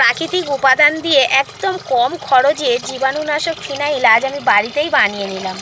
প্রাকৃতিক উপাদান দিয়ে একদম কম খরচে জীবাণুনাশক ফিনাইল আজ আমি বাড়িতেই বানিয়ে নিলাম।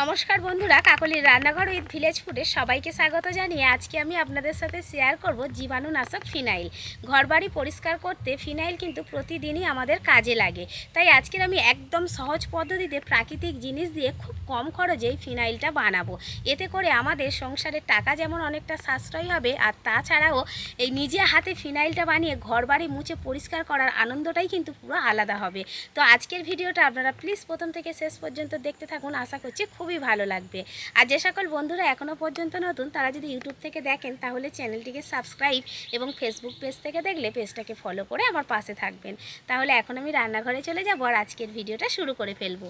নমস্কার বন্ধুরা কাকলির রান্নাঘর উইথ ভিলেজ ফুডে সবাইকে স্বাগত জানিয়ে আজকে আমি আপনাদের সাথে শেয়ার করব জীবাণুনাশক ফিনাইল। ঘরবাড়ি পরিষ্কার করতে ফিনাইল কিন্তু প্রতিদিনই আমাদের কাজে লাগে। তাই আজকের আমি একদম সহজ পদ্ধতিতে প্রাকৃতিক জিনিস দিয়ে খুব কম খরচেই ফিনাইলটা বানাবো। এতে করে আমাদের সংসারের টাকা যেমন অনেকটা সাশ্রয় হবে, আর তাছাড়াও এই নিজে হাতে ফিনাইলটা বানিয়ে ঘরবাড়ি মুছে পরিষ্কার করার আনন্দটাই কিন্তু পুরো আলাদা হবে। তো আজকের ভিডিওটা আপনারা প্লিজ প্রথম থেকে শেষ পর্যন্ত দেখতে থাকুন। আশা করছি খুবই ভালো লাগবে। আর যে সকল বন্ধুরা এখনও পর্যন্ত নতুন, তারা যদি ইউটিউব থেকে দেখেন, তাহলে চ্যানেলটিকে সাবস্ক্রাইব এবং ফেসবুক পেজ থেকে দেখলে পেজটাকে ফলো করে আমার পাশে থাকবেন। তাহলে এখন আমি রান্নাঘরে চলে যাব আর আজকের ভিডিওটা শুরু করে ফেলব।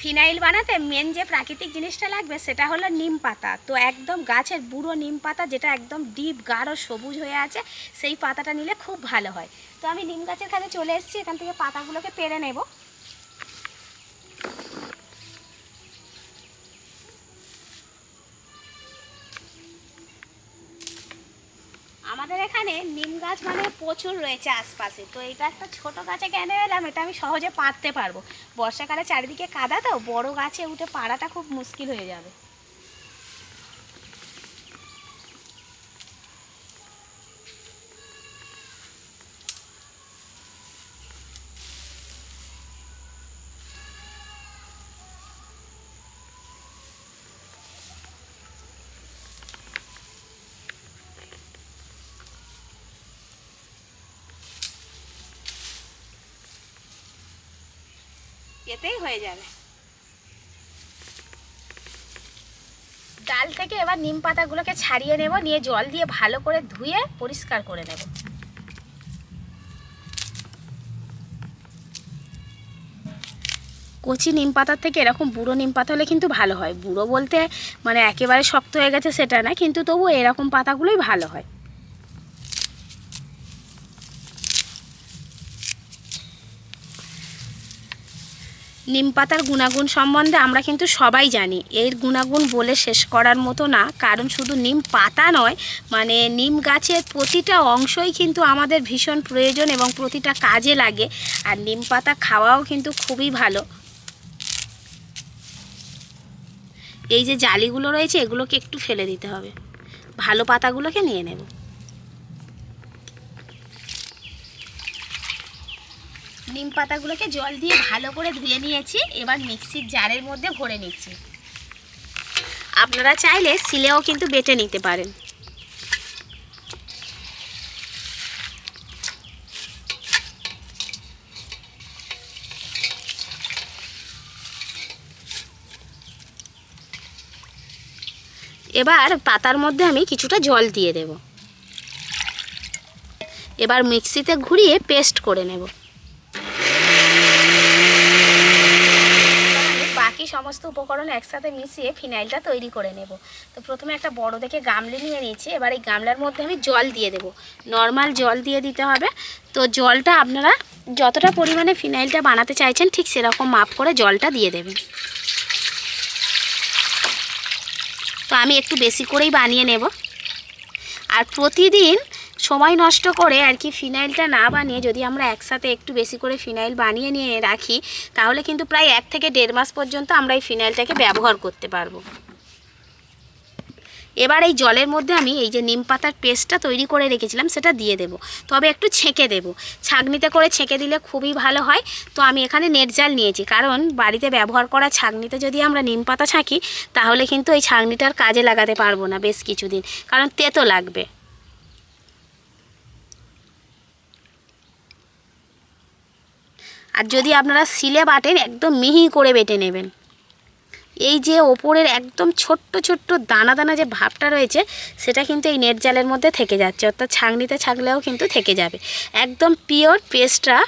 ফিনাইল বানাতে মেন যে প্রাকৃতিক জিনিসটা লাগবে, সেটা হলো নিম পাতা। তো একদম গাছের বুড়ো নিম পাতা, যেটা একদম ডিপ গাঢ়, সবুজ হয়ে আছে, সেই পাতাটা নিলে খুব ভালো হয়। তো আমি নিম গাছের কাছে চলে এসেছি, এখান থেকে পাতাগুলোকে পেরে নেব। এখানে নিম গাছ মানে প্রচুর রয়েছে আশপাশে। তো এটা একটা ছোটো গাছে কেন এলাম এটা আমি সহজে পারতে পারব। বর্ষাকালে চারিদিকে কাদা তো, বড় গাছে উঠে পাড়াটা খুব মুশকিল হয়ে যাবে। এতেই হয়ে যাবে। ডাল থেকে এবার নিম পাতাগুলোকে ছাড়িয়ে নেব, নিয়ে জল দিয়ে ভালো করে ধুয়ে পরিষ্কার করে নেব। কচি নিম পাতার থেকে এরকম বুড়ো নিম পাতা হলে কিন্তু ভালো হয়। বুড়ো বলতে মানে একেবারে শক্ত হয়ে গেছে সেটা না, কিন্তু তবু এরকম পাতাগুলোই ভালো হয়। নিম পাতার গুণাগুণ সম্বন্ধে আমরা কিন্তু সবাই জানি। এর গুণাগুণ বলে শেষ করার মতো না, কারণ শুধু নিম পাতা নয় মানে নিম গাছের প্রতিটা অংশই কিন্তু আমাদের ভীষণ প্রয়োজন এবং প্রতিটা কাজে লাগে, আর নিম পাতা খাওয়াও কিন্তু খুবই ভালো। এই যে জালিগুলো রয়েছে, এগুলোকে একটু ফেলে দিতে হবে। ভালো পাতাগুলোকে নিয়ে নেব। নিম পাতাগুলোকে জল দিয়ে ভালো করে ধুয়ে নিয়েছি। এবার মিক্সির জারের মধ্যে ভরে নিচ্ছি। আপনারা চাইলে সিলেও কিন্তু বেটে নিতে পারেন। এবার পাতার মধ্যে আমি কিছুটা জল দিয়ে দেব। এবার মিক্সিতে ঘুরিয়ে পেস্ট করে নেব। বাকি সমস্ত উপকরণ একসাথে মিশিয়ে ফিনাইলটা তৈরি করে নেব। তো প্রথমে একটা বড় দেখে গামলি নিয়ে নিয়েছি, এবার এই গামলার মধ্যে আমি জল দিয়ে দেব। নর্মাল জল দিয়ে দিতে হবে। তো জলটা আপনারা যতটা পরিমাণে ফিনাইলটা বানাতে চাইছেন, ঠিক সেরকম মাপ করে জলটা দিয়ে দেবেন। তো আমি একটু বেশি করেই বানিয়ে নেব। আর প্রতিদিন সময় নষ্ট করে আর কি ফিনাইলটা না বানিয়ে যদি আমরা একসাথে একটু বেশি করে ফিনাইল বানিয়ে নিয়ে রাখি, তাহলে কিন্তু প্রায় এক থেকে দেড় মাস পর্যন্ত আমরা এই ফিনাইলটাকে ব্যবহার করতে পারব। এবার এই জলের মধ্যে আমি এই যে নিম পাতার পেস্টটা তৈরি করে রেখেছিলাম, সেটা দিয়ে দেব। তবে একটু ছেঁকে দেব। ছাঁকনিতে করে ছেঁকে দিলে খুবই ভালো হয়। তো আমি এখানে নেট জাল নিয়েছি, কারণ বাড়িতে ব্যবহার করা ছাঁকনিতে যদি আমরা নিম পাতা ছাঁকি, তাহলে কিন্তু এই ছাঁকনিটার কাজে লাগাতে পারব না বেশ কিছুদিন, কারণ তেতো লাগবে। আর যদি আপনারা সিলে বাটেন, একদম মিহি করে বেটে নেবেন। এই যে ওপরের একদম ছোট্ট ছোট্ট দানা দানা যে ভাবটা রয়েছে, সেটা কিন্তু এই নেট জালের মধ্যে থেকে যাচ্ছে। অর্থাৎ ছাঁকনিতে ছাঁকলেও কিন্তু থেকে যাবে। একদম পিওর পেস্টটা,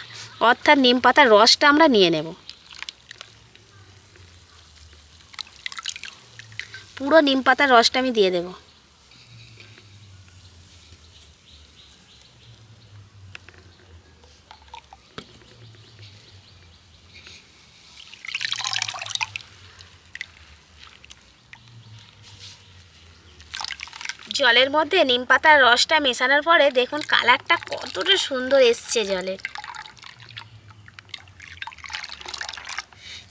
অর্থাৎ নিম পাতার রসটা আমরা নিয়ে নেব। পুরো নিম পাতার রসটা আমি দিয়ে দেবো। জলের মধ্যে নিম পাতার রসটা মেশানোর পরে দেখুন কালারটা কতটা সুন্দর এসছে জলের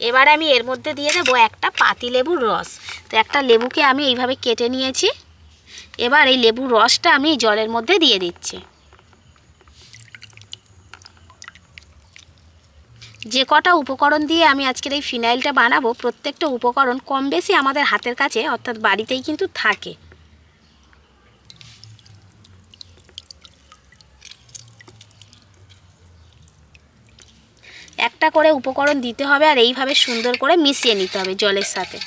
এবার আমি এর মধ্যে দিয়ে দেবো একটা পাতি লেবুর রস। তো একটা লেবুকে আমি এইভাবে কেটে নিয়েছি। এবার এই লেবুর রসটা আমি জলের মধ্যে দিয়ে দিচ্ছি। যে কটা উপকরণ দিয়ে আমি আজকের এই ফিনাইলটা বানাবো, প্রত্যেকটা উপকরণ কম বেশি আমাদের হাতের কাছে, অর্থাৎ বাড়িতেই কিন্তু থাকে। একটা করে উপকরণ দিতে হবে আর এইভাবে সুন্দর করে মিশিয়ে নিতে হবে জলের সাথে।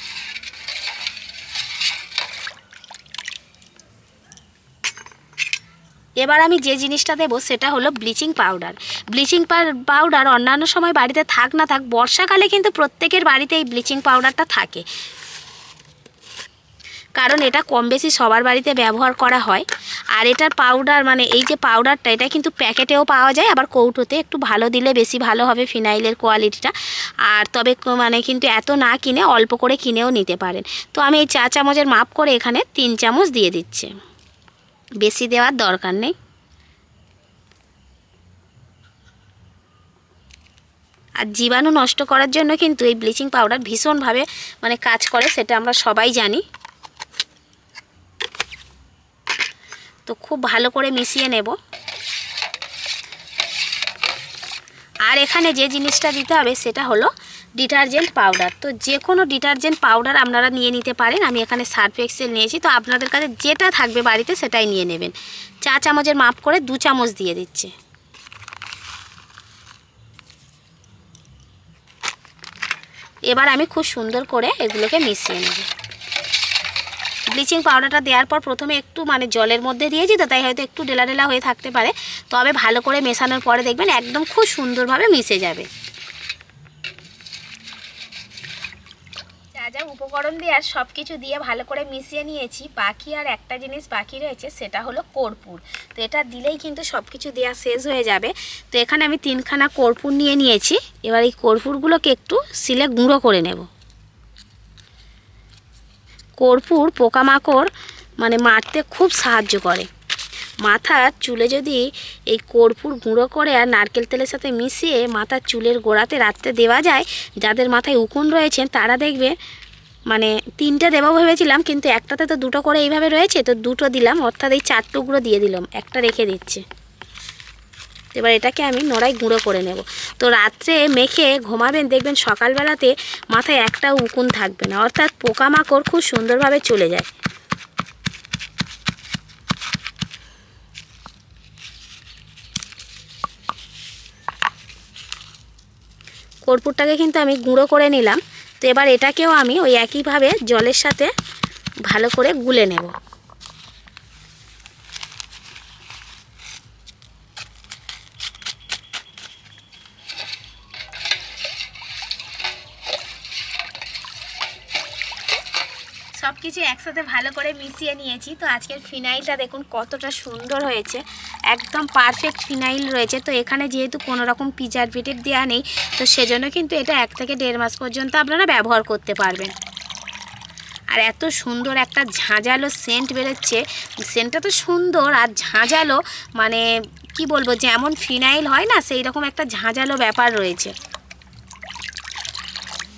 এবার আমি যে জিনিসটা দেবো সেটা হলো ব্লিচিং পাউডার। ব্লিচিং পাউডার অন্যান্য সময় বাড়িতে থাক না থাক, বর্ষাকালে কিন্তু প্রত্যেকের বাড়িতে এই ব্লিচিং পাউডারটা থাকে। কারণ এটা কম বেশি সবার বাড়িতে ব্যবহার করা হয়। আর এটার পাউডার মানে এই যে পাউডারটা এটা কিন্তু প্যাকেটেও পাওয়া যায়, আবার কৌটোতে একটু ভালো দিলে বেশি ভালো হবে ফিনাইলের কোয়ালিটিটা আর তবে মানে কিন্তু এত না কিনে অল্প করে কিনেও নিতে পারেন। তো আমি এই চা চামচের মাপ করে এখানে তিন চামচ দিয়ে দিচ্ছি। বেশি দেওয়ার দরকার নেই। আর জীবাণু নষ্ট করার জন্য কিন্তু এই ব্লিচিং পাউডার ভীষণভাবে মানে কাজ করে, সেটা আমরা সবাই জানি। তো খুব ভালো করে মিশিয়ে নেব। আর এখানে যে জিনিসটা দিতে হবে সেটা হলো ডিটারজেন্ট পাউডার। তো যে কোনো ডিটারজেন্ট পাউডার আপনারা নিয়ে নিতে পারেন। আমি এখানে সার্ফ এক্সেল নিয়েছি। তো আপনাদের কাছে যেটা থাকবে বাড়িতে সেটাই নিয়ে নেবেন। চা চামচের মাপ করে দু চামচ দিয়ে দিচ্ছে। এবার আমি খুব সুন্দর করে এগুলোকে মিশিয়ে নেব। ব্লিচিং পাউডারটা দেওয়ার পর প্রথমে একটু মানে জলের মধ্যে দিয়েছি তো তাই হয়তো একটু ডেলা ডেলা হয়ে থাকতে পারে। তবে ভালো করে মেশানোর পরে দেখবেন একদম খুব সুন্দরভাবে মিশে যাবে। যা যা উপকরণ দিয়ে আর সব কিছু দিয়ে ভালো করে মিশিয়ে নিয়েছি, বাকি আর একটা জিনিস বাকি রয়েছে, সেটা হলো কর্পূর। তো এটা দিলেই কিন্তু সব কিছু দেওয়া শেষ হয়ে যাবে। তো এখানে আমি তিনখানা কর্পূর নিয়ে নিয়েছি। এবার এই কর্পূরগুলোকে একটু সিলে গুঁড়ো করে নেব। কর্পূর পোকামাকড় মানে মারতে খুব সাহায্য করে। মাথার চুলে যদি এই কর্পূর গুঁড়ো করে আর নারকেল তেলের সাথে মিশিয়ে মাথার চুলের গোড়াতে রাত্রে দেওয়া যায়, যাদের মাথায় উকুন রয়েছেন তারা দেখবে মানে তিনটে দেবো ভেবেছিলাম, কিন্তু একটাতে তো দুটো করে এইভাবে রয়েছে, তো দুটো দিলাম, অর্থাৎ এই চার টুকরো দিয়ে দিলাম, একটা রেখে দিচ্ছে। এবার এটাকে আমি নড়াই গুঁড়ো করে নেব। তো রাত্রে মেখে ঘুমাবেন, দেখবেন সকালবেলাতে মাথায় একটা উকুন থাকবে না, অর্থাৎ পোকামাকড় খুব সুন্দরভাবে চলে যায়। কর্পূরটাকে কিন্তু আমি গুঁড়ো করে নিলাম। তো এবার এটাকেও আমি ওই একইভাবে জলের সাথে ভালো করে গুলে নেব। সব কিছু একসাথে ভালো করে মিশিয়ে নিয়েছি। তো আজকের ফিনাইলটা দেখুন কতটা সুন্দর হয়েছে। একদম পারফেক্ট ফিনাইল রয়েছে। তো এখানে যেহেতু কোনো রকম প্রিজারভেটিভ দেওয়া নেই, তো সেজন্য কিন্তু এটা এক থেকে দেড় মাস পর্যন্ত আপনারা ব্যবহার করতে পারবেন। আর এত সুন্দর একটা ঝাঁঝালো সেন্ট বেরোচ্ছে। সেন্টটা তো সুন্দর আর ঝাঁঝালো মানে কি বলব, যেমন ফিনাইল হয় না সেই রকম একটা ঝাঁঝালো ব্যাপার রয়েছে।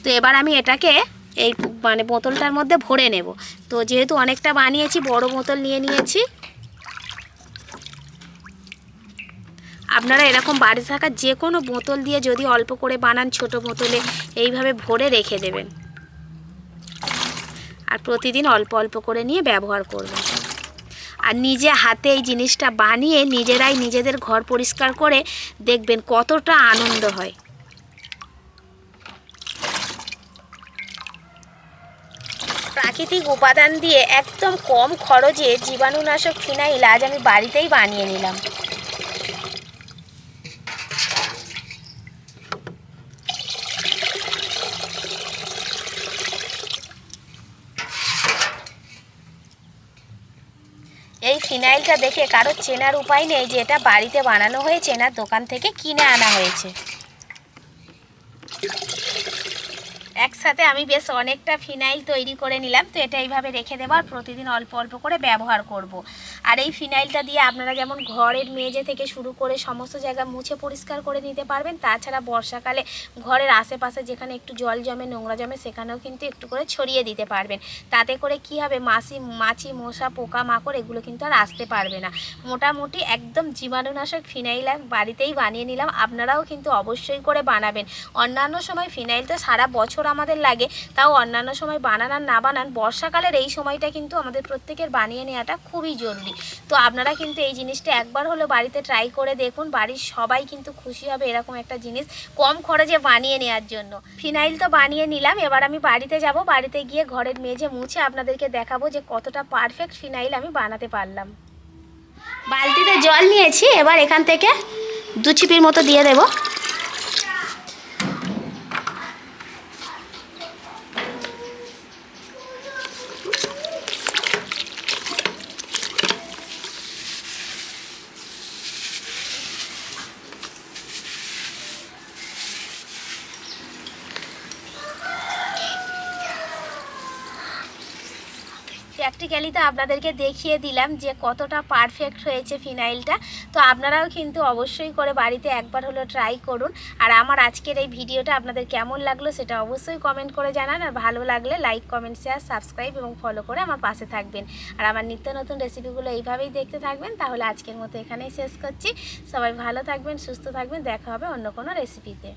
তো এবার আমি এটাকে এই মানে বোতলটার মধ্যে ভরে নেব। তো যেহেতু অনেকটা বানিয়েছি, বড় বোতল নিয়ে নিয়েছি। আপনারা এরকম বাড়ি থাকা যে কোনো বোতল দিয়ে যদি অল্প করে বানান, ছোট বোতলে এইভাবে ভরে রেখে দেবেন। আর প্রতিদিন অল্প অল্প করে নিয়ে ব্যবহার করবেন। আর নিজে হাতে এই জিনিসটা বানিয়ে নিজেরাই নিজেদের ঘর পরিষ্কার করে দেখবেন কতটা আনন্দ হয়। প্রাকৃতিক উপাদান দিয়ে একদম কম খরচে জীবাণুনাশক ফিনাইল আজ আমি বাড়িতেই বানিয়ে নিলাম। এই ফিনাইলটা দেখে কারও চেনার উপায় নেই যে এটা বাড়িতে বানানো হয়েছে না দোকান থেকে কিনে আনা হয়েছে। একসাথে আমি বেশ অনেকটা ফিনাইল তৈরি করে নিলাম তো এটা এইভাবে রেখে দেবো আর প্রতিদিন অল্প অল্প করে ব্যবহার করব। আর এই ফিনাইলটা দিয়ে আপনারা যেমন ঘরের মেজে থেকে শুরু করে সমস্ত জায়গা মুছে পরিষ্কার করে নিতে পারবেন, তাছাড়া বর্ষাকালে ঘরের আশেপাশে যেখানে একটু জল জমে, নোংরা জমে, সেখানেও কিন্তু একটু করে ছড়িয়ে দিতে পারবেন। তাতে করে কি হবে, মাছি মাছি, মশা, পোকা, মাকড়, এগুলো কিন্তু আর আসতে পারবে না। মোটামুটি একদম জীবাণুনাশক ফিনাইল বাড়িতেই বানিয়ে নিলাম, আপনারাও কিন্তু অবশ্যই করে বানাবেন। অন্যান্য সময় ফিনাইল তো সারা বছর আমাদের লাগে, তাও অন্যান্য সময় বানান আর না বানান, বর্ষাকালের এই সময়টা কিন্তু আমাদের প্রত্যেকের বানিয়ে নেওয়াটা খুবই জরুরি। তো আপনারা কিন্তু এই জিনিসটা একবার হলো বাড়িতে ট্রাই করে দেখুন, বাড়ির সবাই কিন্তু খুশি হবে এরকম একটা জিনিস কম খরচে বানিয়ে নেওয়ার জন্য। ফিনাইল তো বানিয়ে নিলাম, এবার আমি বাড়িতে যাব, বাড়িতে গিয়ে ঘরের মেঝে মুছে আপনাদেরকে দেখাবো যে কতটা পারফেক্ট ফিনাইল আমি বানাতে পারলাম। বালতিতে জল নিয়েছি, এবার এখান থেকে দু চিপির মতো দিয়ে দেবো। প্র্যাকটিক্যালি তো আপনাদেরকে দেখিয়ে দিলাম যে কতটা পারফেক্ট হয়েছে ফিনাইলটা তো আপনারাও কিন্তু অবশ্যই করে বাড়িতে একবার হলো ট্রাই করুন। আর আমার আজকের এই ভিডিওটা আপনাদের কেমন লাগল সেটা অবশ্যই কমেন্ট করে জানান। আর ভালো লাগলে লাইক কমেন্ট শেয়ার সাবস্ক্রাইব এবং ফলো করে আমার পাশে থাকবেন। আর আমার নিত্য নতুন রেসিপিগুলো এইভাবেই দেখতে থাকবেন। তাহলে আজকের মতো এখানেই শেষ করছি। সবাই ভালো থাকবেন, সুস্থ থাকবেন। দেখা হবে অন্য কোনো রেসিপিতে